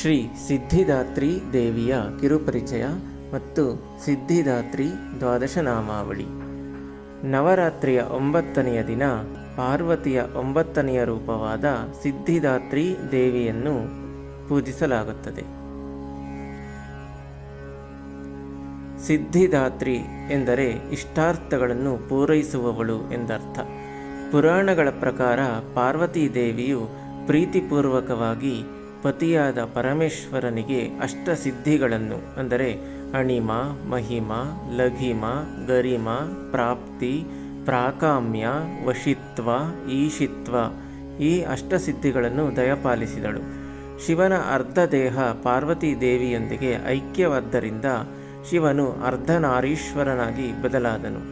ಶ್ರೀ ಸಿದ್ಧಿದಾತ್ರಿ ದೇವಿಯ ಕಿರುಪರಿಚಯ ಮತ್ತು ಸಿದ್ಧಿದಾತ್ರಿ ದ್ವಾದಶ ನಾಮಾವಳಿ. ನವರಾತ್ರಿಯ ಒಂಬತ್ತನೆಯ ದಿನ ಪಾರ್ವತಿಯ ಒಂಬತ್ತನೆಯ ರೂಪವಾದ ಸಿದ್ಧಿದಾತ್ರಿ ದೇವಿಯನ್ನು ಪೂಜಿಸಲಾಗುತ್ತದೆ. ಸಿದ್ಧಿದಾತ್ರಿ ಎಂದರೆ ಇಷ್ಟಾರ್ಥಗಳನ್ನು ಪೂರೈಸುವವಳು ಎಂದರ್ಥ. ಪುರಾಣಗಳ ಪ್ರಕಾರ ಪಾರ್ವತೀ ದೇವಿಯು ಪ್ರೀತಿಪೂರ್ವಕವಾಗಿ ಪತಿಯಾದ ಪರಮೇಶ್ವರನಿಗೆ ಅಷ್ಟಸಿದ್ಧಿಗಳನ್ನು, ಅಂದರೆ ಅಣಿಮ, ಮಹಿಮ, ಲಘಿಮ, ಗರಿಮ, ಪ್ರಾಪ್ತಿ, ಪ್ರಾಕಾಮ್ಯ, ವಶಿತ್ವ, ಈಶಿತ್ವ ಈ ಅಷ್ಟಸಿದ್ಧಿಗಳನ್ನು ದಯಪಾಲಿಸಿದಳು. ಶಿವನ ಅರ್ಧ ದೇಹ ಪಾರ್ವತಿ ದೇವಿಯೊಂದಿಗೆ ಐಕ್ಯವಾದ್ದರಿಂದ ಶಿವನು ಅರ್ಧನಾರೀಶ್ವರನಾಗಿ ಬದಲಾದನು.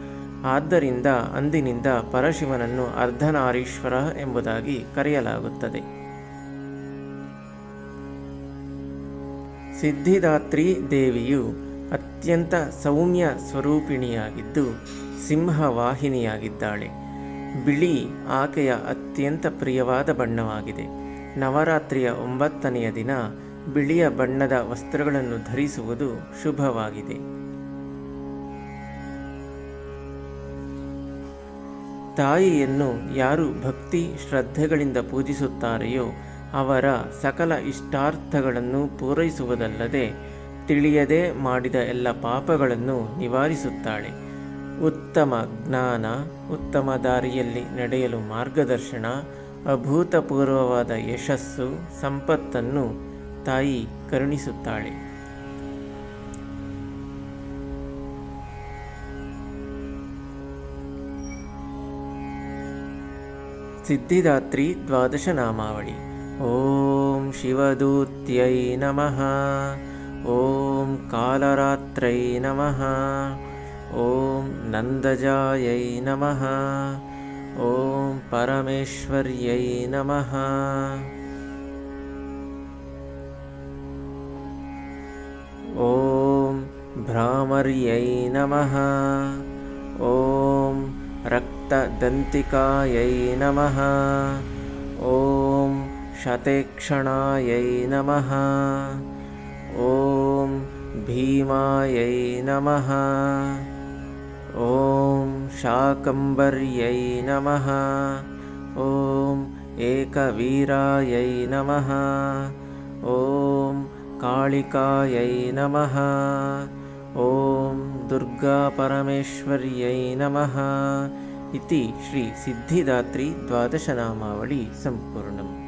ಆದ್ದರಿಂದ ಅಂದಿನಿಂದ ಪರಶಿವನನ್ನು ಅರ್ಧನಾರೀಶ್ವರ ಎಂಬುದಾಗಿ ಕರೆಯಲಾಗುತ್ತದೆ. ಸಿದ್ಧಿದಾತ್ರಿ ದೇವಿಯು ಅತ್ಯಂತ ಸೌಮ್ಯ ಸ್ವರೂಪಿಣಿಯಾಗಿದ್ದು ಸಿಂಹವಾಹಿನಿಯಾಗಿದ್ದಾಳೆ. ಬಿಳಿ ಆಕೆಯ ಅತ್ಯಂತ ಪ್ರಿಯವಾದ ಬಣ್ಣವಾಗಿದೆ. ನವರಾತ್ರಿಯ ಒಂಬತ್ತನೆಯ ದಿನ ಬಿಳಿಯ ಬಣ್ಣದ ವಸ್ತ್ರಗಳನ್ನು ಧರಿಸುವುದು ಶುಭವಾಗಿದೆ. ತಾಯಿಯನ್ನು ಯಾರು ಭಕ್ತಿ ಶ್ರದ್ಧೆಗಳಿಂದ ಪೂಜಿಸುತ್ತಾರೆಯೋ ಅವರ ಸಕಲ ಇಷ್ಟಾರ್ಥಗಳನ್ನು ಪೂರೈಸುವುದಲ್ಲದೆ ತಿಳಿಯದೆ ಮಾಡಿದ ಎಲ್ಲ ಪಾಪಗಳನ್ನು ನಿವಾರಿಸುತ್ತಾಳೆ. ಉತ್ತಮ ಜ್ಞಾನ, ಉತ್ತಮ ದಾರಿಯಲ್ಲಿ ನಡೆಯಲು ಮಾರ್ಗದರ್ಶನ, ಅಭೂತಪೂರ್ವವಾದ ಯಶಸ್ಸು, ಸಂಪತ್ತನ್ನು ತಾಯಿ ಕರುಣಿಸುತ್ತಾಳೆ. ಸಿದ್ಧಿದಾತ್ರಿ ದ್ವಾದಶ ನಾಮಾವಳಿ. ॐ शिवदूत्यै नमः। ॐ कालरात्र्यै नमः। ॐ नन्दजायै नमः। ॐ परमेश्वर्यै नमः। ॐ भ्रामर्यै नमः। ॐ रक्तदन्तिकायै नमः। ॐ शतेक्षणायै नमः। ॐ भीमायै नमः। ॐ शाकम्बर्यै नमः। ॐ एकवीरायै नमः। ॐ कालिकायै नमः। ॐ दुर्गापरमेश्वर्यै नमः। इति श्रीसिद्धिदात्री द्वादशनामावली सम्पूर्णम्।